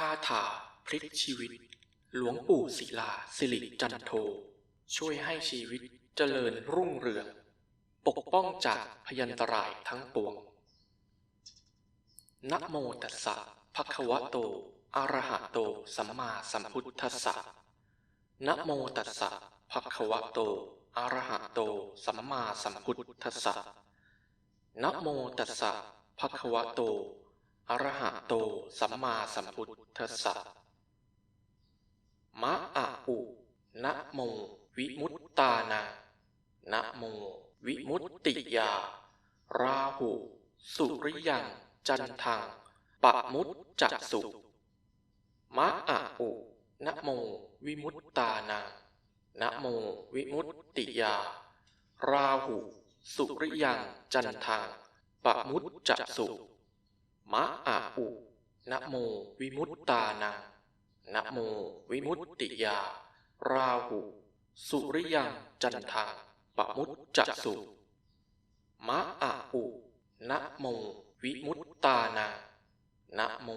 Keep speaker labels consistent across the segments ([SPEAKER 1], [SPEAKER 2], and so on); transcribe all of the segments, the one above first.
[SPEAKER 1] คาถาพลิกชีวิต หลวงปู่ศิลาสิริจันโท ช่วยให้ชีวิตเจริญรุ่งเรือง ปกป้องจากพยันตรายทั้งปวง นะโมตัสสะภะคะวะโต อะระหะโต สัมมาสัมพุทธัสสะนะโมตัสสะภะคะวะโต อะระหะโต สัมมาสัมพุทธัสสะนะโมตัสสะภะคะวะโต อรหะโตสัมมาสัมพุทธัสสะมะอะอุนะโมวิมุตตานานะโมวิมุตติยา ราหุสุริยังจันทังปะมุตจักสุมะอะอุนะโมวิมุตตานานะโมวิมุตติยา ราหุสุริยังจันทังปะมุตจักสุ มะอะอุนะโมวิมุตตานานะโมวิมุตติยา ราหุสุริยังจันทังปะมุตจัสุมะอะอุนะโมวิมุตตานานะโม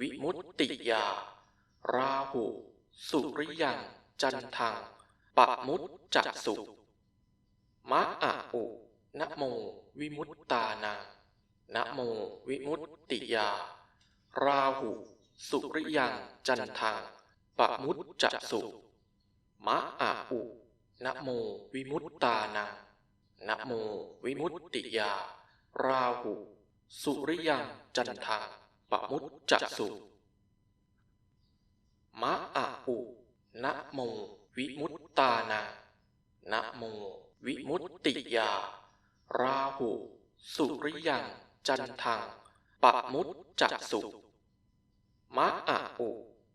[SPEAKER 1] วิมุตติยา ราหุสุริยังจันทังปะมุตจัสุมะอะอุนะโมวิมุตตานา นะโมวิมุตติยา ราหุสุริยังจันทังปะมุตจักสุมะอะอุนะโมวิมุตตานานะโมวิมุตติยา ราหุสุริยังจันทังปะมุตจักสุมะอะอุนะโมวิมุตตานานะโมวิมุตติยา ราหุสุริยัง จันทังปะมุตจักสุมะอะอุ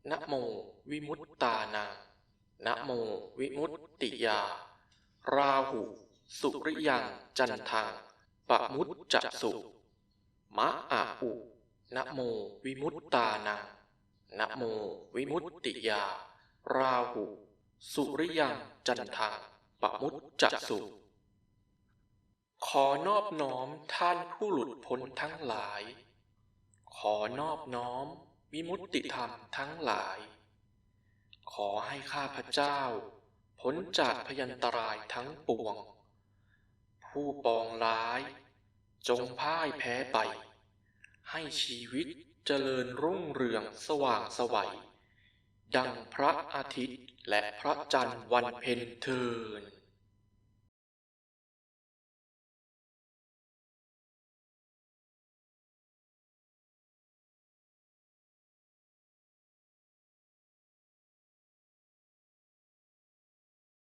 [SPEAKER 1] นะโมวิมุตตานานะโมวิมุตติยา ราหุสุริยังจันทังปะมุตจักสุมะอะอุนะโมวิมุตตานานะโมวิมุตติยา ราหุสุริยังจันทังปะมุตจักสุ ขอนอบน้อมท่านผู้หลุดพ้นทั้งหลาย ขอนอบน้อมวิมุตติธรรมทั้งหลาย ขอให้ข้าพเจ้า พ้นจากพยันตรายทั้งปวง ผู้ปองร้าย จงพ่ายแพ้ไป ให้ชีวิตเจริญรุ่งเรืองสว่างไสวัย ดังพระอาทิตย์และพระจันทร์วันเพ็ญเทิน